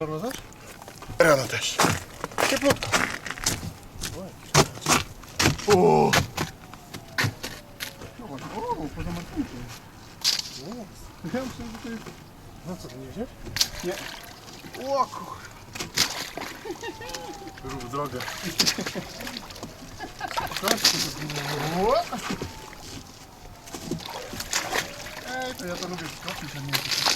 Rano też? Rano też. Cieplutko. O! Zobacz, o, poza markunkiem. Ja myślałem, że to jest... No co, ty nie wziąłeś? Nie. O kur... Rób drogę. Ej, to ja to lubię skoczyć, a nie...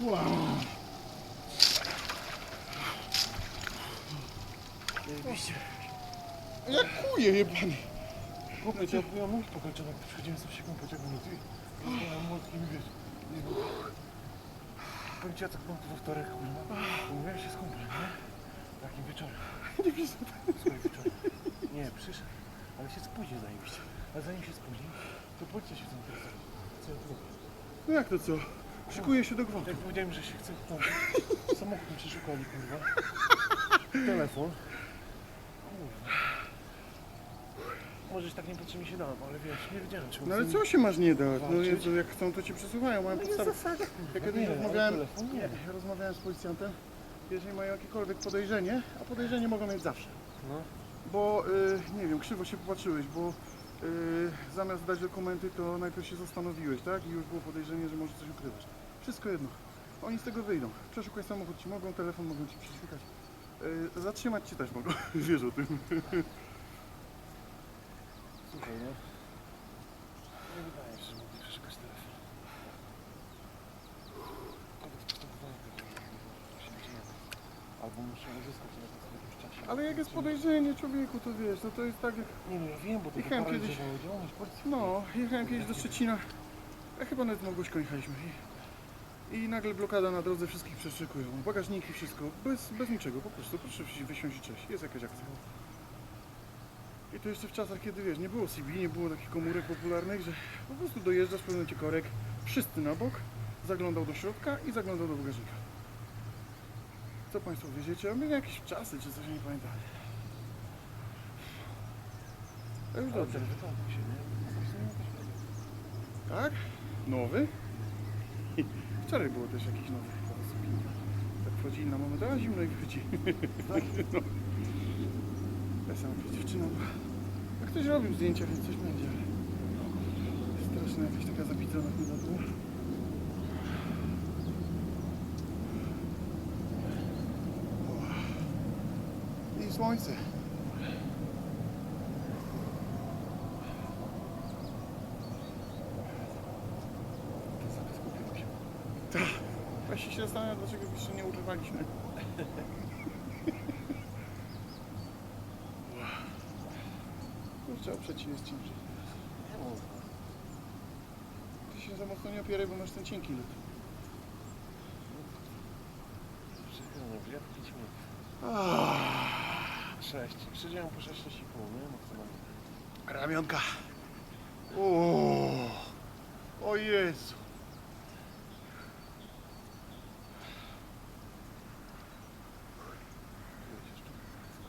Wow. Zajebiście. Jak kuje jebany. Kupmy cię, ja mógł pokończyć, jak przychodzimy sobie się kąpać jak minuty. Ja młotkiem wiesz. Nie było. Powiem ci, ja tak mam we wtorek, kurwa. Umówiłem się z kumplem, nie? Takim wieczorem. Nie widzę. Słuchaj, wieczorem. Nie, przyszedł. Ale się spóźnił zajebiście. Ale zanim się spóźnił, to policja się zainteresował. Co ja tu robię? No jak to co? Szykuje się do gwałtu. Jak powiedziałem, że się chce wtrącić, samochód mi przeszukali, kurwa. Telefon. Możeś tak niepotrzebnie się dałem, ale wiesz, nie wiedziałem, czy No ale co się masz nie dać? No Walczyć? Jezu, jak chcą to ci przesuwają, mają No podstawę. zasada, Ja kurwa, kiedyś nie, rozmawiałem, ale telefon nie. rozmawiałem z policjantem, jeżeli mają jakiekolwiek podejrzenie, a podejrzenie mogą mieć zawsze. No. Bo, y, nie wiem, krzywo się popatrzyłeś, bo y, zamiast dać dokumenty, to najpierw się zastanowiłeś, tak? I już było podejrzenie, że może coś ukrywać. Wszystko jedno. Oni z tego wyjdą. Przeszukać samochód ci mogą, telefon mogą ci przeszukać. Y, zatrzymać ci też mogą. Wiesz o tym. Słuchaj, no. Nie wydaje się, że mogli przeszukać telefon. Kodeks postępowania tego się dzieje. Albo muszę uzyskać na w jakimś czasie. Ale jak jest podejrzenie człowieku, to wiesz, no to jest tak jak... Nie no, ja wiem, bo to Jechałem kiedyś- paraliżowało działalność policji. No, jechałem kiedyś do Szczecina, a chyba nawet z Małgośką jechaliśmy i, i nagle blokada na drodze, wszystkich przeszykują, bagażniki, wszystko, bez, bez niczego, po prostu, proszę wysiąść i cześć, jest jakaś akcja. I to jeszcze w czasach, kiedy wiesz, nie było CB, nie było takich komórek popularnych, że po prostu dojeżdżasz, pełno ci korek, wszyscy na bok, zaglądał do środka i zaglądał do bagażnika. Co Państwo wieziecie? A my jakieś czasy, czy coś, nie pamiętam. To już dobrze. w. Tak? Nowy? Wczoraj było też jakiś nowy chyba Pinka. Tak wchodzili na moment, a zimno i wychodzi. No. Ja sam jakaś dziewczyna była. A ktoś robił zdjęcia, więc coś będzie. Straszna jakaś taka zapidzona chyba była. I słońce. To zaraz kupiłem się. Właśnie się zastanawiam, dlaczego jeszcze nie używaliśmy. Kurczę, oprzeć się jest ciężej. Ty się za mocno nie opieraj, bo masz ten cienki lód. Czekaj, nie wiem, 5 minut. 6. Siedziałem po 6, 6,5, nie? Maksymalnie. ramionka. O, o Jezu.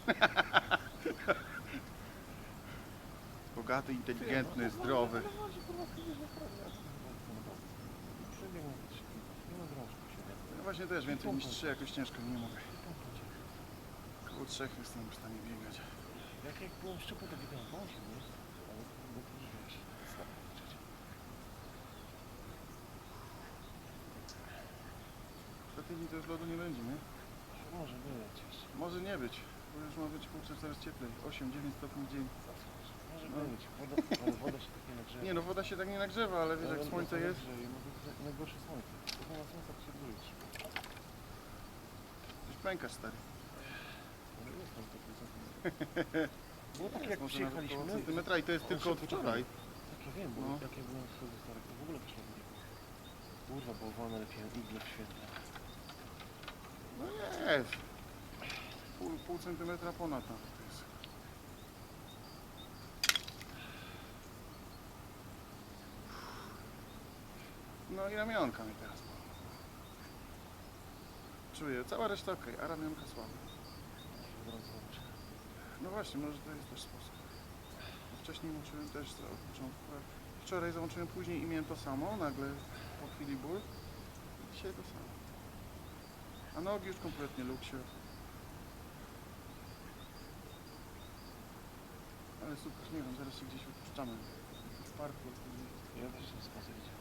Bogaty, inteligentny, zdrowy. Ja właśnie też więcej niż trzy jakoś ciężko nie mogę. Koło trzech jestem w stanie biegać. Jak jak byłem szczupły, to bo się nie. Ale już wiesz. Za tydzień to już lodu nie będzie, nie? Może być. Może nie być, bo już ma być kurczę coraz cieplej. 8-9 stopni w dzień. Może No. być. Woda, ale woda się tak nie nagrzewa. Nie no, woda się tak nie nagrzewa, ale wiesz jak słońce jest, nagrzeje, Najgorsze słońce. To nie ma słońca, to się już pękasz stary. Ale jest tam to Bo tak jak Może nawet przyjechaliśmy, około centymetra i to jest tylko od wczoraj. Tak ja wiem, bo No. jak ja byłem w schody stare, to w ogóle poszło nie było. Kurwa, bałwana lepiej, igle w świetle. No jest. Pół, pół centymetra ponad nawet to jest. No i ramionka mi teraz. Czuję, cała reszta ok, a ramionka oczy. No właśnie, może to jest też sposób. Wcześniej moczyłem też od początku. Wczoraj załączyłem później i miałem to samo, nagle po chwili ból. I dzisiaj to samo. A nogi już kompletnie luksie. Ale super, nie wiem, zaraz się gdzieś wypuszczamy. W parku. Ja też na spacer idzie.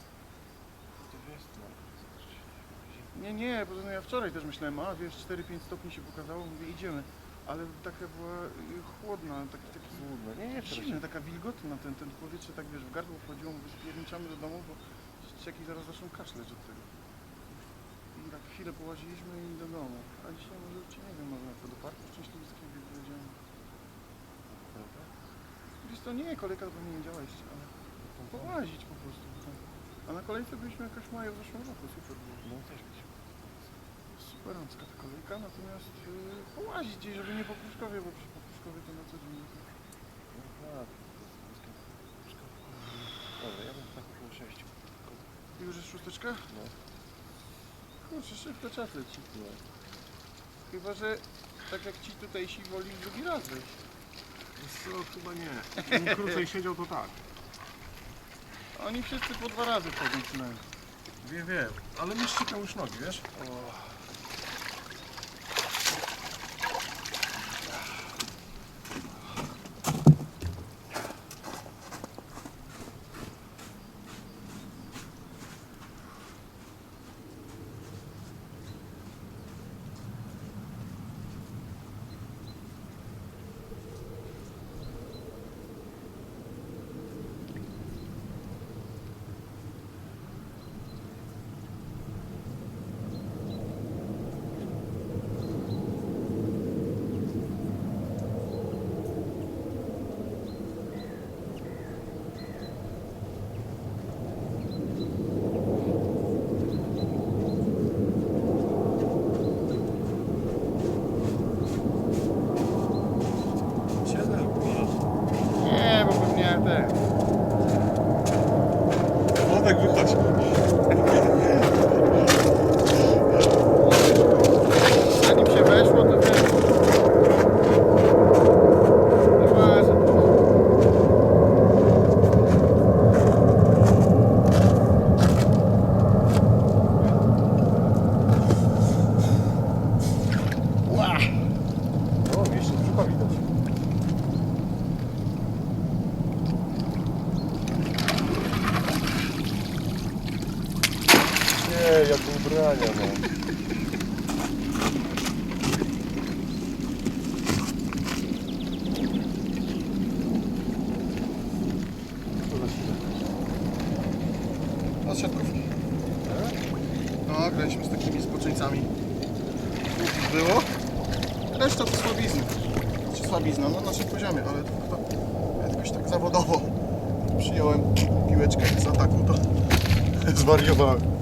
To jest. Nie, nie, bo no ja wczoraj też myślałem, a wiesz, 4-5 stopni się pokazało, mówię idziemy. Ale taka była y, chłodna, taki, taki Złudno. Nie, nie, wczoraj się... taka wilgotna, ten, ten powietrze tak wiesz, w gardło wchodziło, mówię, spierniczamy do domu, bo ścieki zaraz zaczną kaszleć od tego. I tak chwilę połaziliśmy i do domu. A dzisiaj może, czy nie wiem, może przykład do parku szczęśliwskiego powiedziałem. Wiesz to nie, kolejka to nie działa jeszcze, ale połazić po prostu. tak. A na kolejce byliśmy jakoś maja w zeszłym roku, super było. No też ta kolejka, natomiast yy, połazić gdzieś, żeby nie po Pruszkowie, bo przy po Pruszkowie to na co dzień. to- No tak. Dobra, ja bym tak około 6. I Już jest szósteczka? No. Kurczę, szybko czas leci. No. Chyba, że tak jak ci tutaj si woli drugi raz wejść. Co, chyba nie. Im krócej siedział, to tak. Oni wszyscy po dwa razy wchodzą przynajmniej. Wiem, wiem. Ale mi ściekał już nogi, wiesz? Siedzę, Nie, bo pewnie te. Wodek wychodzi. Zanim się weszło, to wiesz. Nieważne. O, jeszcze brzucha widać. Ubrania, no. Chwilę? Od siatkówki. No, graliśmy z takimi spoczyńcami. Głupich było. Reszta to słabizna. Czy słabizna, no na naszym poziomie, ale to chyba jakoś tak zawodowo przyjąłem piłeczkę z ataku, to zwariowałem.